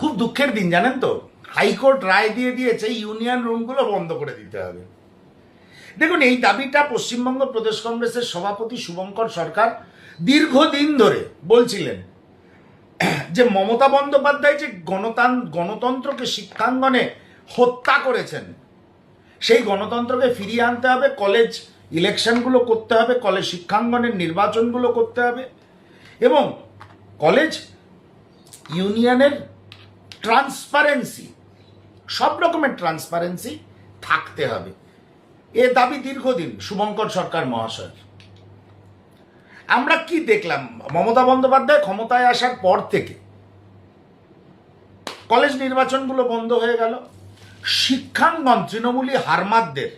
খুব দুঃখের দিন, জানেন তো? হাইকোর্ট রায় দিয়ে দিয়েছে ইউনিয়ন রুমগুলো বন্ধ করে দিতে হবে। দেখুন, এই দাবিটা পশ্চিমবঙ্গ প্রদেশ কংগ্রেসের সভাপতি শুভঙ্কর সরকার দীর্ঘদিন ধরে বলছিলেন, যে মমতা বন্দ্যোপাধ্যায় যে গণতান, গণতন্ত্রকে শিক্ষাঙ্গনে হত্যা করেছেন, সেই গণতন্ত্রকে ফিরিয়ে আনতে হবে, কলেজ ইলেকশনগুলো করতে হবে, কলেজ শিক্ষাঙ্গনের নির্বাচনগুলো করতে হবে এবং কলেজ ইউনিয়নের ট্রান্সপারেন্সি সব রকমের ট্রান্সপারেন্সি থাকতে হবে। এ দাবি দীর্ঘদিন শুভঙ্কর সরকার মহাশয় আমরা কি দেখলাম? মমতা বন্দ্যোপাধ্যায় ক্ষমতায় আসার পর থেকে কলেজ নির্বাচনগুলো বন্ধ হয়ে গেল। শিক্ষাঙ্গন তৃণমূলী হারমাদদের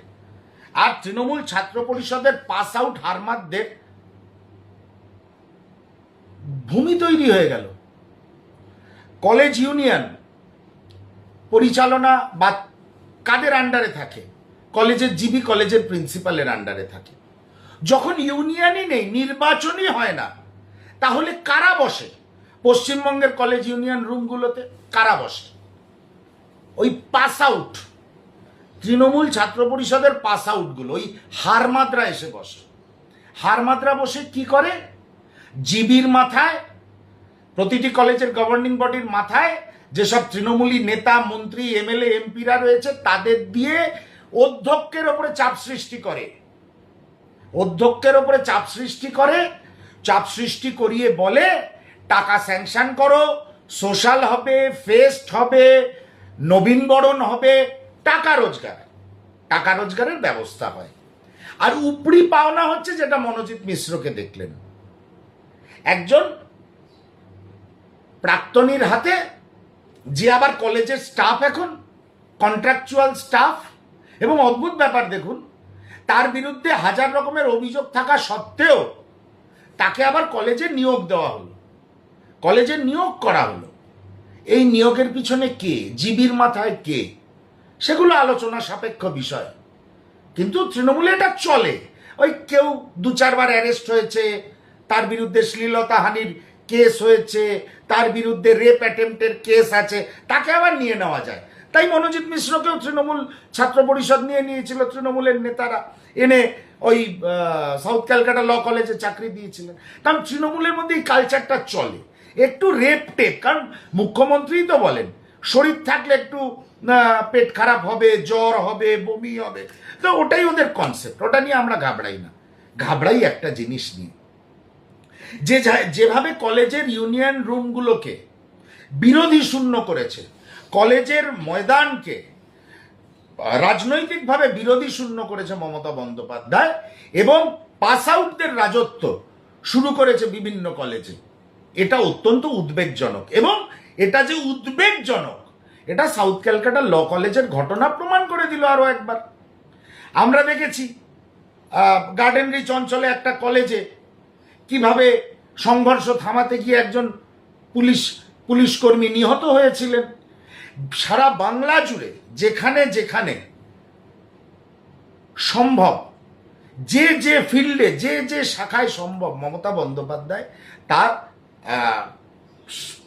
আর তৃণমূল ছাত্র পরিষদের পাস আউট হারমাদদের ভূমি তৈরি হয়ে গেল। কলেজ ইউনিয়ন পরিচালনা বা কাদের আন্ডারে থাকে? কলেজের জিবি কলেজের প্রিন্সিপালের আন্ডারে থাকে। যখন ইউনিয়নই নেই, নির্বাচনই হয় না, তাহলে কারা বসে? পশ্চিমবঙ্গের কলেজ ইউনিয়ন রুমগুলোতে কারা বসে? ওই পাস আউট তৃণমূল ছাত্র পরিষদের পাস আউটগুলো ওই হারমাদ্রা এসে বসে। হারমাদ্রা বসে কি করে? জিবির মাথায়, প্রতিটি কলেজের গভর্নিং বডির মাথায় যেসব তৃণমূলী নেতা, মন্ত্রী, এমএলএ, এমপিরা রয়েছে, তাদের দিয়ে অধ্যক্ষের ওপরে চাপ সৃষ্টি করে। অধ্যক্ষের ওপরে চাপ সৃষ্টি করে, চাপ সৃষ্টি করিয়ে বলে, টাকা স্যাংশন করো, সোশ্যাল হবে, ফেস্ট হবে নবীনবরণ হবে, টাকা রোজগার। টাকা রোজগারের ব্যবস্থা হয়। আর উপরি পাওনা হচ্ছে যেটা মনোজিৎ মিশ্রকে দেখলেন। একজন প্রাক্তনীর হাতে যে আবার কলেজের স্টাফ এখন কন্ট্রাকচুয়াল স্টাফ এবং অদ্ভুত ব্যাপার দেখুন, তার বিরুদ্ধে হাজার রকমের অভিযোগ থাকা সত্ত্বেও তাকে আবার কলেজে নিয়োগ দেওয়া হলো। কলেজে নিয়োগ করা হলো। এই নিয়োগের পিছনে কে? জিবির মাথায় কে? সেগুলো আলোচনা সাপেক্ষ বিষয়। কিন্তু তৃণমূলে এটা চলে। ওই কেউ দু চারবার অ্যারেস্ট হয়েছে, তার বিরুদ্ধে শ্লীলতাহানির কেস হয়েছে, তার বিরুদ্ধে রেপ অ্যাটেম্পটের কেস আছে, তাকে আবার নিয়ে নেওয়া যায়। তাই মনোজিৎ মিশ্রকেও তৃণমূল ছাত্র পরিষদ নিয়ে নিয়েছিল, তৃণমূলের নেতারা এনে ওই সাউথ ক্যালকাটা ল কলেজে চাকরি দিয়েছিলেন। কারণ তৃণমূলের মধ্যে এই কালচারটা চলে। একটু রেপ টেপ কারণ মুখ্যমন্ত্রীই তো বলেন, শরীর থাকলে একটু পেট খারাপ হবে, জ্বর হবে, বমি হবে। তো ওটাই ওদের কনসেপ্ট ওটা নিয়ে আমরা ঘাবড়াই না। ঘাবড়াই একটা জিনিস নিয়ে। যে যেভাবে কলেজের ইউনিয়ন রুমগুলোকে বিরোধী শূন্য করেছে, কলেজের ময়দানকে রাজনৈতিকভাবে বিরোধী শূন্য করেছে মমতা বন্দ্যোপাধ্যায় এবং পাস আউটদের রাজত্ব শুরু করেছে বিভিন্ন কলেজে, এটা অত্যন্ত উদ্বেগজনক এবং এটা যে উদ্বেগজনক, এটা সাউথ ক্যালকাটা ল কলেজের ঘটনা প্রমাণ করে দিল আরও একবার। আমরা দেখেছি গার্ডেন রিচ অঞ্চলে একটা কলেজে কীভাবে সংঘর্ষ থামাতে গিয়ে একজন পুলিশ পুলিশ কর্মী নিহত হয়েছিলেন? সারা বাংলা জুড়ে যেখানে যেখানে সম্ভব, যে যে ফিল্ডে, যে যে শাখায় সম্ভব মমতা বন্দ্যোপাধ্যায়, তার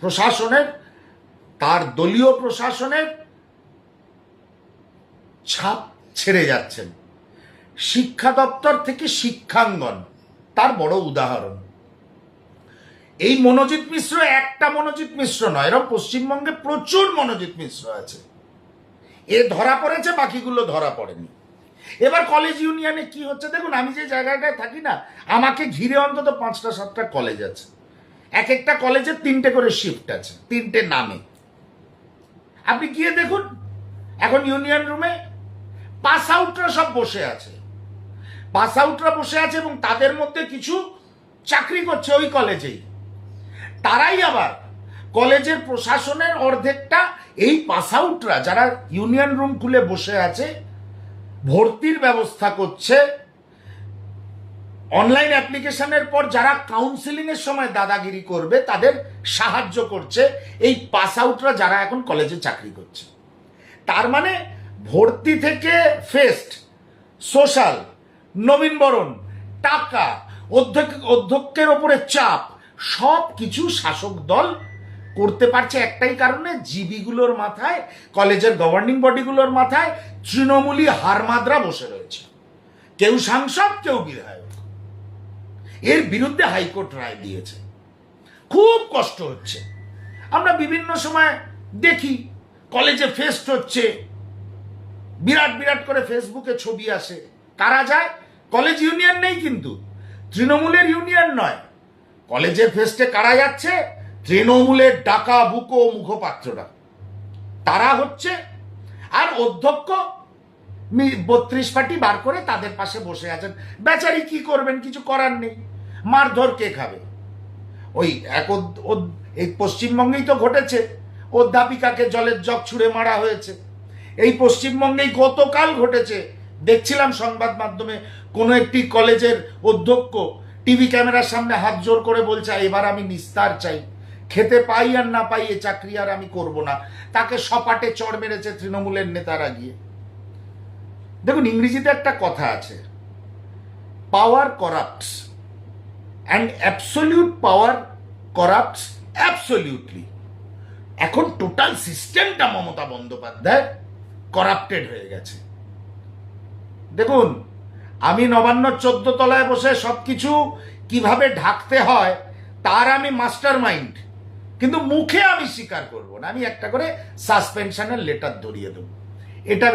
প্রশাসনের, তার দলীয় প্রশাসনের ছাপ ছেড়ে যাচ্ছেন। শিক্ষা দপ্তর থেকে শিক্ষাঙ্গন তার বড় উদাহরণ। এই মনোজিৎ মিশ্র একটা মনোজিৎ মিশ্র নয় এরকম পশ্চিমবঙ্গে প্রচুর মনোজিৎ মিশ্র আছে। এ ধরা পড়েছে, বাকিগুলো ধরা পড়েনি। এবার কলেজ ইউনিয়নে কি হচ্ছে? দেখুন, আমি যে জায়গাটায় থাকি না, আমাকে ঘিরে অন্তত পাঁচটা, সাতটা কলেজ আছে। এক একটা কলেজে তিনটে করে শিফট আছে, তিনটে নামে। আপনি গিয়ে দেখুন, এখন ইউনিয়ন রুমে পাস আউটরা সব বসে আছে। পাস আউটরা বসে আছে এবং তাদের মধ্যে কিছু চাকরি করছে ওই কলেজেই। তারাই আবার কলেজের প্রশাসনের অর্ধেকটা এই পাস আউটরা যারা ইউনিয়ন রুম খুলে বসে আছে, ভর্তির ব্যবস্থা করছে। অনলাইন অ্যাপ্লিকেশনের পর যারা কাউন্সিলিং এর সময় দাদাগিরি করবে, তাদের সাহায্য করছে এই পাস আউটরা যারা এখন কলেজে চাকরি করছে। তার মানে ভর্তি থেকে ফেস্ট, সোশ্যাল নবীনবরণ টাকা, অধ্যক্ষ, অধ্যক্ষের ওপরে চাপ সব কিছু শাসক দল করতে পারছে একটাই কারণে জিবিগুলোর মাথায়, কলেজের গভর্নিং বডিগুলোর মাথায় তৃণমূলী হারমাদরা বসে রয়েছে। কেউ সাংসদ, কেউ বিধায়ক। এর বিরুদ্ধে হাইকোর্ট রায় দিয়েছে। খুব কষ্ট হচ্ছে। আমরা বিভিন্ন সময় দেখি, কলেজে ফেস্ট হচ্ছে। বিরাট বিরাট করে ফেসবুকে ছবি আসে। কারা যায়? কলেজ ইউনিয়ন নেই কিন্তু, তৃণমূলের ইউনিয়ন নয়। কলেজের ফেস্টে কারা যাচ্ছে? তৃণমূলের ডাকা বুকো মুখপাত্ররা। তারা হচ্ছে, আর অধ্যক্ষ বত্রিশ পার্টি বার করে তাদের পাশে বসে আছেন। বেচারি কি করবেন? কিছু করার নেই। মারধর কে খাবে? ওই এক এই পশ্চিমবঙ্গেই তো ঘটেছে। অধ্যাপিকাকে জলের জগ ছুঁড়ে মারা হয়েছে। এই পশ্চিমবঙ্গেই গতকাল ঘটেছে। দেখছিলাম সংবাদ মাধ্যমে কোনো একটি কলেজের অধ্যক্ষ টিভি ক্যামেরার সামনে হাত জোর করে বলছে, এবার আমি নিস্তার চাই। খেতে পাই আর না পাই, এ চাকরি আর আমি করব না। তাকে সপাটে চড় মেরেছে তৃণমূলের নেতারা গিয়ে। দেখুন, ইংরেজিতে একটা কথা আছে power corrupts and absolute power corrupts absolutely এখন টোটাল সিস্টেমটা মমতা বন্দ্যোপাধ্যায় করাপ্টেড হয়ে গেছে। দেখুন, আমি নবান্ন চোদ্দ তলায় বসে সব কিছু কীভাবে ঢাকতে হয়, তার আমি মাস্টার মাইন্ড। কিন্তু মুখে আমি স্বীকার করব না, আমি একটা করে সাসপেনশনের লেটার ধরিয়ে দেবো। এটা